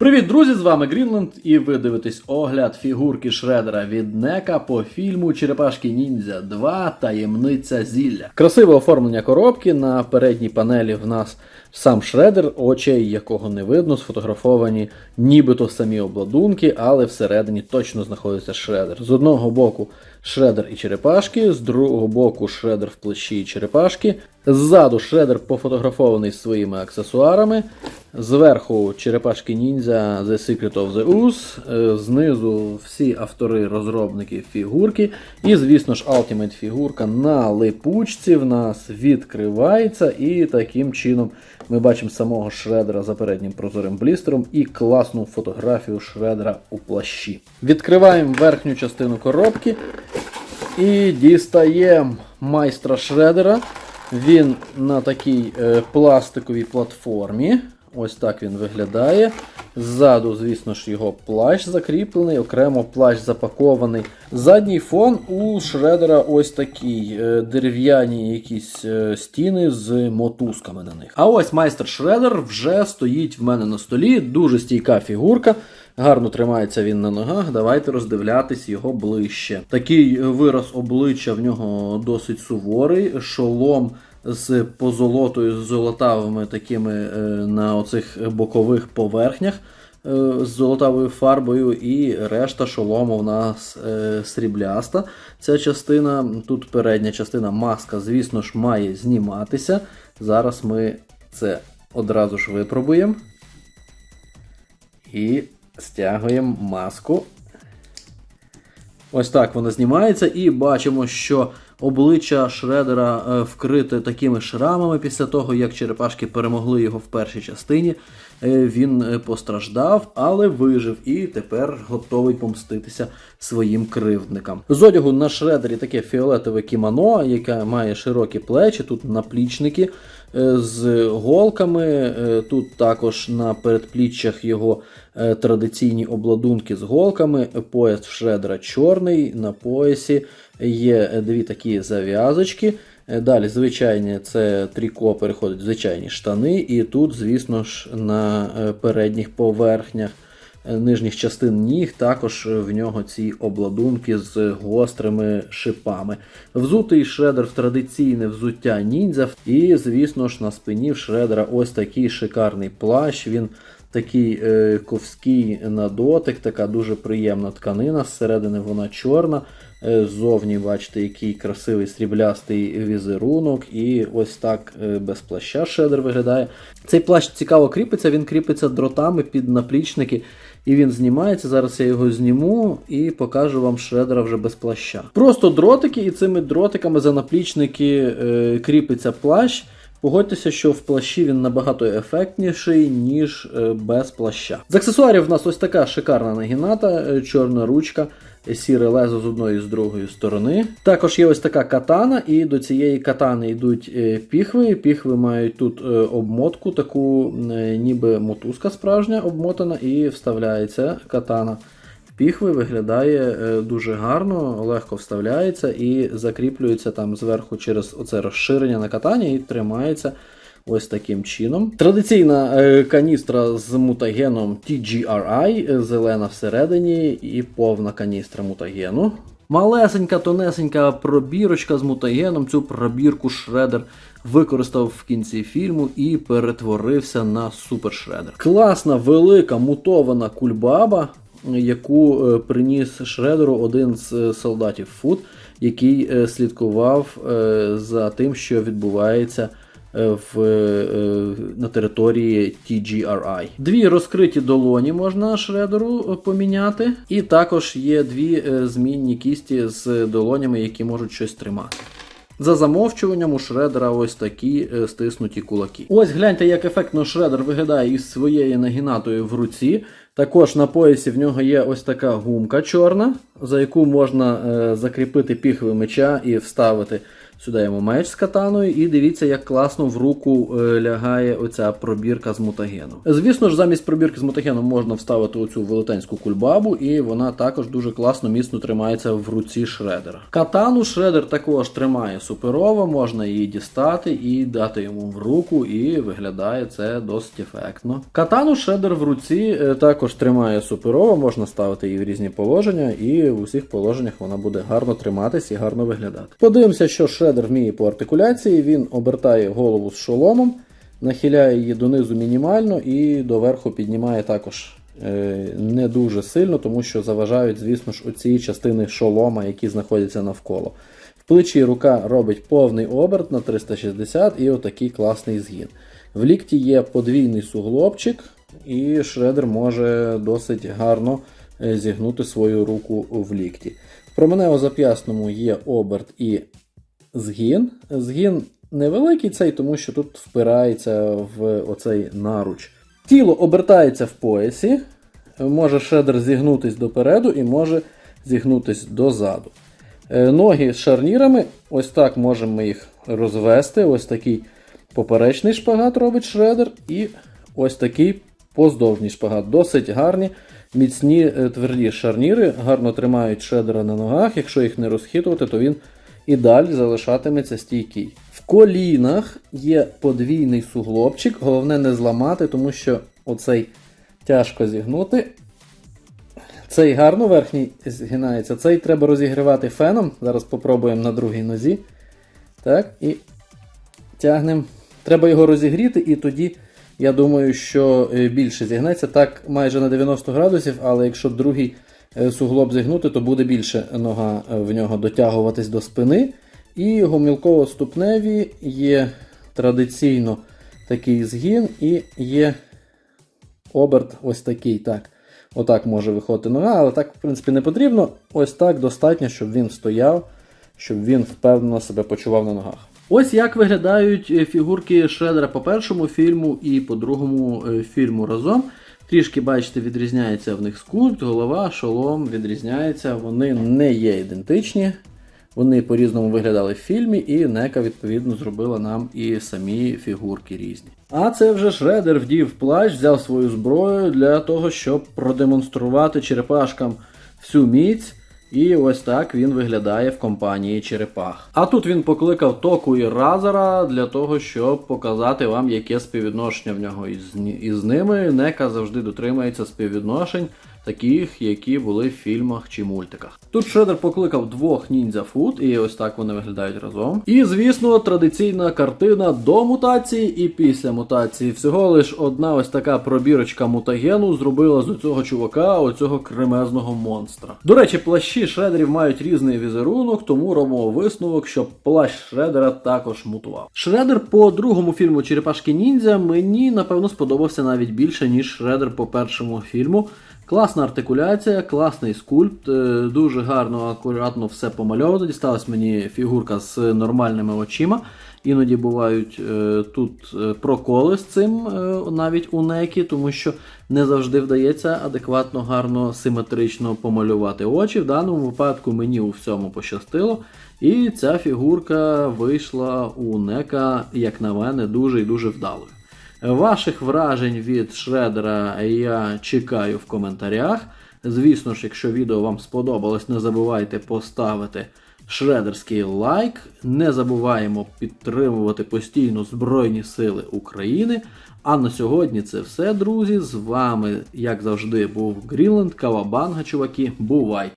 Привіт, друзі! З вами Грінленд, і ви дивитесь огляд фігурки Шредера від Нека по фільму Черепашки Ніндзя 2 Таємниця зілля. Красиве оформлення коробки. На передній панелі в нас сам Шредер, очей якого не видно, сфотографовані нібито самі обладунки, але всередині точно знаходиться Шредер. З одного боку Шредер і черепашки, з другого боку Шредер в плечі і черепашки. Ззаду Шредер пофотографований своїми аксесуарами. Зверху черепашки ніндзя The Secret of the Ooze, е, знизу всі автори розробники фігурки. І, звісно ж, Ultimate фігурка на липучці в нас відкривається. І таким чином ми бачимо самого Шредера за переднім прозорим блістером і класну фотографію Шредера у плащі. Відкриваємо верхню частину коробки і дістаємо майстра Шредера. Він на такій е, пластиковій платформі. Ось так він виглядає. Ззаду, звісно ж, його плащ закріплений, окремо плащ запакований. Задній фон у Шредера ось такий е, дерев'яні якісь е, стіни з мотузками на них. А ось майстер Шредер вже стоїть в мене на столі. Дуже стійка фігурка. Гарно тримається він на ногах. Давайте роздивлятись його ближче. Такий вираз обличчя в нього досить суворий, шолом з позолотою, з золотавими такими е, на оцих бокових поверхнях е, з золотавою фарбою, і решта шолому в нас е, срібляста. Ця частина, тут передня частина маска, звісно ж, має зніматися. Зараз ми це одразу ж випробуємо. І стягуємо маску. Ось так вона знімається, і бачимо, що обличчя Шредера е, вкрите такими шрамами після того, як черепашки перемогли його в першій частині. Е, Він е, постраждав, але вижив і тепер готовий помститися своїм кривдникам. З одягу на Шредері таке фіолетове кімоно, яке має широкі плечі, тут наплічники з голками. е, Тут також на передпліччях його е, традиційні обладунки з голками. Пояс в Шредера чорний. На поясі є е, дві такі зав'язочки. Е, Далі, звичайні, це тріко переходить в звичайні штани, і тут, звісно ж, на е, передніх поверхнях е, нижніх частин ніг також е, в нього ці обладунки з гострими шипами. Взутий шредер в традиційне взуття ніндзя, і, звісно ж, на спині в шредера ось такий шикарний плащ. Він такий е, ковський на дотик, така дуже приємна тканина. Зсередини вона чорна. Е, Ззовні, бачите, який красивий сріблястий візерунок, і ось так е, без плаща шедер виглядає. Цей плащ цікаво кріпиться, він кріпиться дротами під наплічники, і він знімається. Зараз я його зніму і покажу вам шредера вже без плаща. Просто дротики, і цими дротиками за наплічники е, кріпиться плащ. Погодьтеся, що в плащі він набагато ефектніший, ніж е, без плаща. З аксесуарів в нас ось така шикарна нагіната, е, чорна ручка, сіре лезо з одної і з другої сторони. Також є ось така катана, і до цієї катани йдуть е, піхви. Піхви мають тут обмотку, таку ніби мотузка справжня обмотана, і вставляється катана. Піхви виглядає е, дуже гарно, легко вставляється і закріплюється там зверху через оце розширення на катані і тримається ось таким чином. Традиційна е, каністра з мутагеном TGRI, е, зелена всередині і повна каністра мутагену. Малесенька, тонесенька пробірочка з мутагеном. Цю пробірку Шредер використав в кінці фільму і перетворився на супер Шредер. Класна, велика мутована кульбаба, яку е, приніс Шредеру один з е, солдатів Фут, який е, слідкував за тим, що відбувається в, на території TGRI. Дві розкриті долоні можна Шредеру поміняти, і також є дві змінні кісті з долонями, які можуть щось тримати. За замовчуванням у Шредера ось такі стиснуті кулаки. Ось гляньте, як ефектно Шредер виглядає із своєю нагінатою в руці. Також на поясі в нього є ось така гумка чорна, за яку можна е, закріпити піхви меча і вставити сюди йому меч з катаною. І дивіться, як класно в руку е, лягає оця пробірка з мутагеном. Звісно ж, замість пробірки з мутагеном можна вставити оцю велетенську кульбабу, і вона також дуже класно міцно тримається в руці шредера. Катану шредер також тримає суперово, можна її дістати і дати йому в руку, і виглядає це досить ефектно. Катану шредер в руці е, також тримає суперово, можна ставити її в різні положення, і в усіх положеннях вона буде гарно триматись і гарно виглядати. Подивимося, що шредер вміє по артикуляції. Він обертає голову з шоломом, нахиляє її донизу мінімально і доверху піднімає також. е, Не дуже сильно, тому що заважають, звісно ж, оці частини шолома, які знаходяться навколо. В плечі рука робить повний оберт на 360 і отакий класний згін. В лікті є подвійний суглобчик, і шредер може досить гарно е, зігнути свою руку в лікті. В променево-зап'ясному є оберт і згін. Згін невеликий цей, тому що тут впирається в оцей наруч. Тіло обертається в поясі, може шедер зігнутись допереду і може зігнутись дозаду. Е, Ноги з шарнірами, ось так можемо їх розвести. Ось такий поперечний шпагат робить шредер, і ось такий поздовжній шпагат. Досить гарні, міцні е, тверді шарніри, гарно тримають шредера на ногах. Якщо їх не розхитувати, то він і далі залишатиметься стійкий. В колінах є подвійний суглобчик, головне не зламати, тому що оцей тяжко зігнути. Цей гарно верхній згинається, цей треба розігрівати феном. Зараз попробуємо на другій нозі. Так, і тягнемо. Треба його розігріти, і тоді, я думаю, що е, більше зігнеться. Так, майже на 90 градусів, але якщо другий суглоб зігнути, то буде більше нога е, в нього дотягуватись до спини. І гомілково-ступневі є традиційно такий згін, і є оберт ось такий. так. Отак може виходити нога, але так, в принципі, не потрібно. Ось так достатньо, щоб він стояв, щоб він впевнено себе почував на ногах. Ось як виглядають е, фігурки Шредера по першому фільму і по другому е, фільму разом. Трішки, бачите, відрізняється в них скульпт, голова, шолом відрізняється. Вони не є ідентичні. Вони по-різному виглядали в фільмі, і Нека, відповідно, зробила нам і самі фігурки різні. А це вже Шредер вдів плащ, взяв свою зброю для того, щоб продемонструвати черепашкам всю міць. І ось так він виглядає в компанії черепах. А тут він покликав Току і Разера для того, щоб показати вам, яке співвідношення в нього із, із ними. Нека завжди дотримується співвідношень, таких, які були в фільмах чи мультиках. Тут Шредер покликав двох ніндзя фут, і ось так вони виглядають разом. І, звісно, традиційна картина до мутації і після мутації. Всього лиш одна ось така пробірочка мутагену зробила з цього чувака, оцього кремезного монстра. До речі, плащі шредерів мають різний візерунок, тому робимо висновок, що плащ шредера також мутував. Шредер по другому фільму Черепашки Ніндзя мені напевно сподобався навіть більше, ніж Шредер по першому фільму. Класна артикуляція, класний скульпт, е, дуже гарно, акуратно все помальовано. Дісталась мені фігурка з нормальними очима. Іноді бувають е, тут е, проколи з цим навіть у некі, тому що не завжди вдається адекватно, гарно, симетрично помалювати очі. В даному випадку мені у всьому пощастило. І ця фігурка вийшла у нека, як на мене, дуже і дуже вдалою. Ваших вражень від Шредера я чекаю в коментарях. Звісно ж, якщо відео вам сподобалось, не забувайте поставити шредерський лайк. Не забуваємо підтримувати постійно Збройні Сили України. А на сьогодні це все, друзі. З вами, як завжди, був Грінленд, Кавабанга, чуваки. Бувайте!